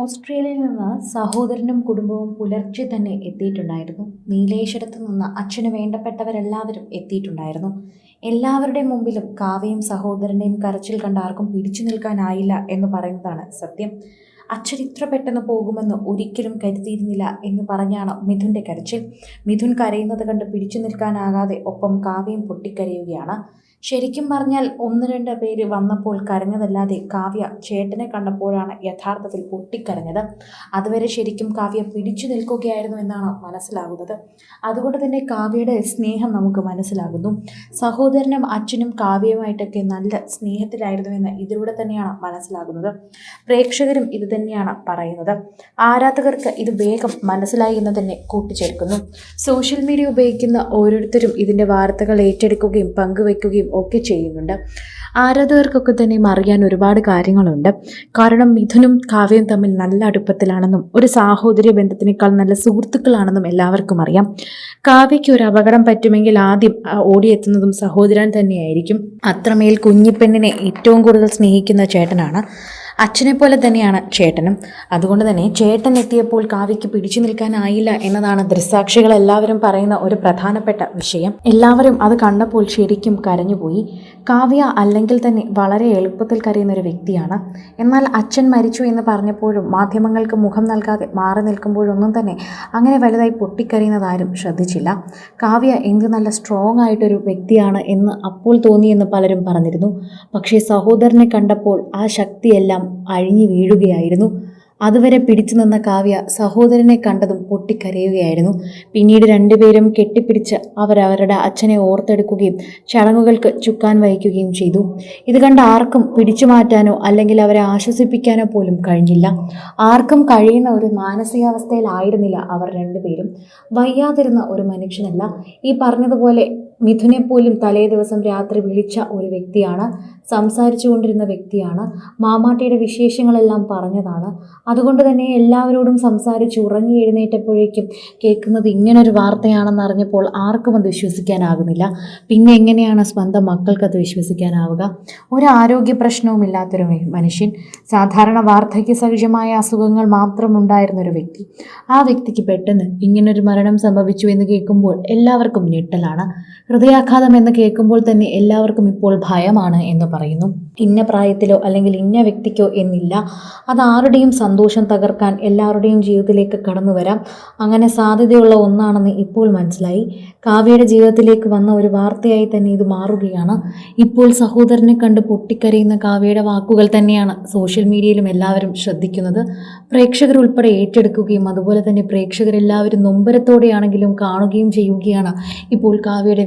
ഓസ്ട്രേലിയയിൽ നിന്ന് സഹോദരനും കുടുംബവും പുലർച്ചെ തന്നെ എത്തിയിട്ടുണ്ടായിരുന്നു. നീലേശ്വരത്ത് നിന്ന് അച്ഛന് വേണ്ടപ്പെട്ടവരെല്ലാവരും എത്തിയിട്ടുണ്ടായിരുന്നു. എല്ലാവരുടെയും മുമ്പിലും കാവയും സഹോദരന്റെയും കരച്ചിൽ കണ്ട് ആർക്കും പിടിച്ചു നിൽക്കാനായില്ല എന്ന് പറയുന്നതാണ് സത്യം. അച്ഛൻ ഇത്ര പെട്ടെന്ന് പോകുമെന്ന് ഒരിക്കലും കരുതിയിരുന്നില്ല എന്ന് പറഞ്ഞാണ് മിഥുന്റെ കരച്ചിൽ. മിഥുൻ കരയുന്നത് കണ്ട് പിടിച്ചു നിൽക്കാനാകാതെ ഒപ്പം കാവ്യം പൊട്ടിക്കരയുകയാണ്. ശരിക്കും പറഞ്ഞാൽ ഒന്ന് രണ്ട് പേര് വന്നപ്പോൾ കരഞ്ഞതല്ലാതെ കാവ്യ ചേട്ടനെ കണ്ടപ്പോഴാണ് യഥാർത്ഥത്തിൽ പൊട്ടിക്കരഞ്ഞത്. അതുവരെ ശരിക്കും കാവ്യ പിടിച്ചു നിൽക്കുകയായിരുന്നു എന്നാണ് മനസ്സിലാകുന്നത്. അതുകൊണ്ട് തന്നെ കാവ്യയുടെ സ്നേഹം നമുക്ക് മനസ്സിലാകുന്നു. സഹോദരനും അച്ഛനും കാവ്യയുമായിട്ടൊക്കെ നല്ല സ്നേഹത്തിലായിരുന്നുവെന്ന് ഇതിലൂടെ തന്നെയാണ് മനസ്സിലാകുന്നത്. പ്രേക്ഷകരും ഇത് തന്നെയാണ് പറയുന്നത്. ആരാധകർക്ക് ഇത് വേഗം മനസ്സിലായി എന്ന് തന്നെ കൂട്ടിച്ചേർക്കുന്നു. സോഷ്യൽ മീഡിയ ഉപയോഗിക്കുന്ന ഓരോരുത്തരും ഇതിന്റെ വാർത്തകൾ ഏറ്റെടുക്കുകയും പങ്കുവയ്ക്കുകയും ഒക്കെ ചെയ്യുന്നുണ്ട്. ആരാധകർക്കൊക്കെ തന്നെ അറിയാൻ ഒരുപാട് കാര്യങ്ങളുണ്ട്. കാരണം മിഥുനും കാവ്യയും തമ്മിൽ നല്ല അടുപ്പത്തിലാണെന്നും ഒരു സാഹോദര്യ ബന്ധത്തിനേക്കാൾ നല്ല സുഹൃത്തുക്കളാണെന്നും എല്ലാവർക്കും അറിയാം. കാവ്യയ്ക്ക് ഒരു അപകടം പറ്റുമെങ്കിൽ ആദ്യം ഓടിയെത്തുന്നതും സഹോദരൻ തന്നെയായിരിക്കും. അത്രമേൽ കുഞ്ഞിപ്പെണ്ണിനെ ഏറ്റവും കൂടുതൽ സ്നേഹിക്കുന്ന ചേട്ടനാണ്. അച്ഛനെ പോലെ തന്നെയാണ് ചേട്ടനും. അതുകൊണ്ട് തന്നെ ചേട്ടൻ എത്തിയപ്പോൾ കാവ്യയ്ക്ക് പിടിച്ചു നിൽക്കാനായില്ല എന്നതാണ് ദൃസാക്ഷികൾ എല്ലാവരും പറയുന്ന ഒരു പ്രധാനപ്പെട്ട വിഷയം. എല്ലാവരും അത് കണ്ടപ്പോൾ ശരിക്കും കരഞ്ഞുപോയി. കാവ്യ അല്ലെങ്കിൽ തന്നെ വളരെ എളുപ്പത്തിൽ കരയുന്ന ഒരു വ്യക്തിയാണ്. എന്നാൽ അച്ഛൻ മരിച്ചു എന്ന് പറഞ്ഞപ്പോഴും മാധ്യമങ്ങൾക്ക് മുഖം നൽകാതെ മാറി നിൽക്കുമ്പോഴൊന്നും തന്നെ അങ്ങനെ വലുതായി പൊട്ടിക്കരയുന്നതാരും ശ്രദ്ധിച്ചില്ല. കാവ്യ എന്ത് നല്ല സ്ട്രോങ് ആയിട്ടൊരു വ്യക്തിയാണ് എന്ന് അപ്പോൾ തോന്നിയെന്ന് പലരും പറഞ്ഞിരുന്നു. പക്ഷേ സഹോദരനെ കണ്ടപ്പോൾ ആ ശക്തിയെല്ലാം അഴിഞ്ഞു വീഴുകയായിരുന്നു. അതുവരെ പിടിച്ചു നിന്ന കാവ്യ സഹോദരനെ കണ്ടതും പൊട്ടിക്കരയുകയായിരുന്നു. പിന്നീട് രണ്ടുപേരും കെട്ടിപ്പിടിച്ച് അവരവരുടെ അച്ഛനെ ഓർത്തെടുക്കുകയും ചടങ്ങുകൾക്ക് ചുക്കാൻ വഹിക്കുകയും ചെയ്തു. ഇത് കണ്ട് ആർക്കും പിടിച്ചു മാറ്റാനോ അല്ലെങ്കിൽ അവരെ ആശ്വസിപ്പിക്കാനോ പോലും കഴിഞ്ഞില്ല. ആർക്കും കഴിയുന്ന ഒരു മാനസികാവസ്ഥയിലായിരുന്നില്ല അവർ രണ്ടുപേരും. വയ്യാതിരുന്ന ഒരു മനുഷ്യനല്ല. ഈ പറഞ്ഞതുപോലെ മിഥുനെ പോലും തലേ ദിവസം രാത്രി വിളിച്ച ഒരു വ്യക്തിയാണ് സംസാരിച്ചു കൊണ്ടിരുന്ന വ്യക്തിയാണ്. മാമാട്ടിയുടെ വിശേഷങ്ങളെല്ലാം പറഞ്ഞതാണ്. അതുകൊണ്ട് തന്നെ എല്ലാവരോടും സംസാരിച്ച് ഉറങ്ങി എഴുന്നേറ്റപ്പോഴേക്കും കേൾക്കുന്നത് ഇങ്ങനൊരു വാർത്തയാണെന്ന് അറിഞ്ഞപ്പോൾ ആർക്കും അത് വിശ്വസിക്കാനാകുന്നില്ല. പിന്നെ എങ്ങനെയാണ് സ്വന്തം മക്കൾക്ക് അത് വിശ്വസിക്കാനാവുക? ഒരു ആരോഗ്യ പ്രശ്നവും ഇല്ലാത്തൊരു മനുഷ്യൻ. സാധാരണ വാർദ്ധക്യ സഹജമായ അസുഖങ്ങൾ മാത്രം ഉണ്ടായിരുന്ന ഒരു വ്യക്തി. ആ വ്യക്തിക്ക് പെട്ടെന്ന് ഇങ്ങനൊരു മരണം സംഭവിച്ചു എന്ന് കേൾക്കുമ്പോൾ എല്ലാവർക്കും ഞെട്ടലാണ്. ഹൃദയാഘാതം എന്ന് കേൾക്കുമ്പോൾ തന്നെ എല്ലാവർക്കും ഇപ്പോൾ ഭയമാണ് എന്ന് പറയുന്നു. ഇന്ന പ്രായത്തിലോ അല്ലെങ്കിൽ ഇന്ന വ്യക്തിക്കോ എന്നില്ല. അത് ആരുടെയും സന്തോഷം തകർക്കാൻ എല്ലാവരുടെയും ജീവിതത്തിലേക്ക് കടന്നു വരാം. അങ്ങനെ സാധ്യതയുള്ള ഒന്നാണെന്ന് ഇപ്പോൾ മനസ്സിലായി. കാവ്യയുടെ ജീവിതത്തിലേക്ക് വന്ന ഒരു വാർത്തയായി തന്നെ ഇത് മാറുകയാണ്. ഇപ്പോൾ സഹോദരനെ കണ്ട് പൊട്ടിക്കരയുന്ന കാവ്യയുടെ വാക്കുകൾ തന്നെയാണ് സോഷ്യൽ മീഡിയയിലും എല്ലാവരും ശ്രദ്ധിക്കുന്നത്. പ്രേക്ഷകർ ഉൾപ്പെടെ ഏറ്റെടുക്കുകയും അതുപോലെ തന്നെ പ്രേക്ഷകരെല്ലാവരും നൊമ്പരത്തോടെയാണെങ്കിലും കാണുകയും ചെയ്യുകയാണ് ഇപ്പോൾ കാവ്യയുടെ